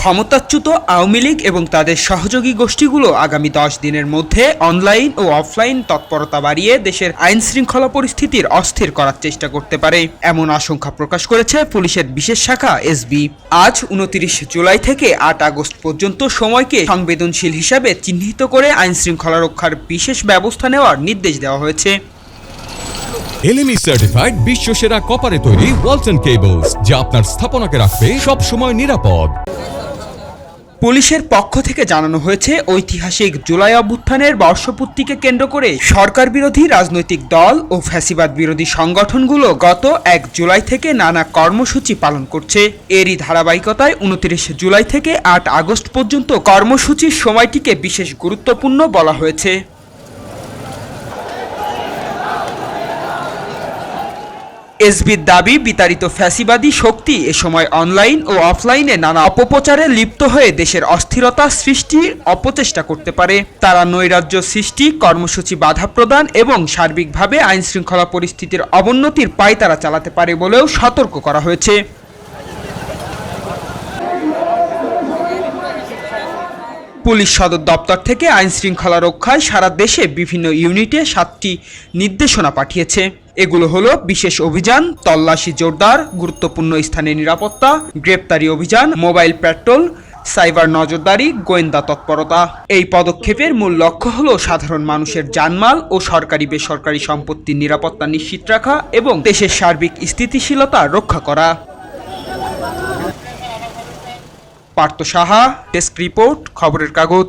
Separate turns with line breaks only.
ক্ষমতাচ্যুত আওয়ামী লীগ এবং তাদের সহযোগী গোষ্ঠীগুলো আগামী দশ দিনের মধ্যে অনলাইন ও অফলাইন তৎপরতা বাড়িয়ে দেশের আইন শৃঙ্খলা পরিস্থিতির অস্থির করার চেষ্টা করতে পারে, এমন আশঙ্কা প্রকাশ করেছে পুলিশের বিশেষ শাখা এসবি আজ উনত্রিশ জুলাই থেকে আট আগস্ট পর্যন্ত সময়কে সংবেদনশীল হিসাবে চিহ্নিত করে আইন শৃঙ্খলা রক্ষার বিশেষ ব্যবস্থা নেওয়ার নির্দেশ দেওয়া হয়েছে।
এলএমই সার্টিফাইড বিশ্বসেরা কপারে তৈরি ওয়ালটন কেবলস যা আপনার স্থাপনাকে রাখবে সব সময় নিরাপদ।
পুলিশের পক্ষ থেকে জানানো হয়েছে, ঐতিহাসিক জুলাই অভ্যুত্থানের বর্ষপূর্তিকে কেন্দ্র করে সরকার বিরোধী রাজনৈতিক দল ও ফ্যাসিবাদ বিরোধী সংগঠনগুলো গত এক জুলাই থেকে নানা কর্মসূচি পালন করছে। এরই ধারাবাহিকতায় উনত্রিশ জুলাই থেকে আট আগস্ট পর্যন্ত কর্মসূচির সময়টিকে বিশেষ গুরুত্বপূর্ণ বলা হয়েছে। এসবির দাবি, বিতাড়িত ফ্যাসিবাদী শক্তি এ সময় অনলাইন ও অফলাইনে নানা অপপ্রচারে লিপ্ত হয়ে দেশের অস্থিরতা সৃষ্টির অপচেষ্টা করতে পারে। তারা নৈরাজ্য সৃষ্টি, কর্মসূচি বাধা প্রদান এবং সার্বিকভাবে আইন শৃঙ্খলা পরিস্থিতির অবনতির পায়তারা চালাতে পারে বলেও সতর্ক করা হয়েছে। পুলিশ সদর দপ্তর থেকে আইন শৃঙ্খলা রক্ষায় সারা দেশে বিভিন্ন ইউনিটে সাতটি নির্দেশনা পাঠিয়েছে। এগুলো হলো বিশেষ অভিযান, তল্লাশি জোরদার, গুরুত্বপূর্ণ স্থানে নিরাপত্তা, গ্রেপ্তারি অভিযান, মোবাইল পেট্রোল, সাইবার নজরদারি, গোয়েন্দা তৎপরতা। এই পদক্ষেপের মূল লক্ষ্য হলো সাধারণ মানুষের জানমাল ও সরকারি বেসরকারি সম্পত্তির নিরাপত্তা নিশ্চিত রাখা এবং দেশের সার্বিক স্থিতিশীলতা রক্ষা করা। পার্থ সাহা, ডেস্ক রিপোর্ট, খবরের কাগজ।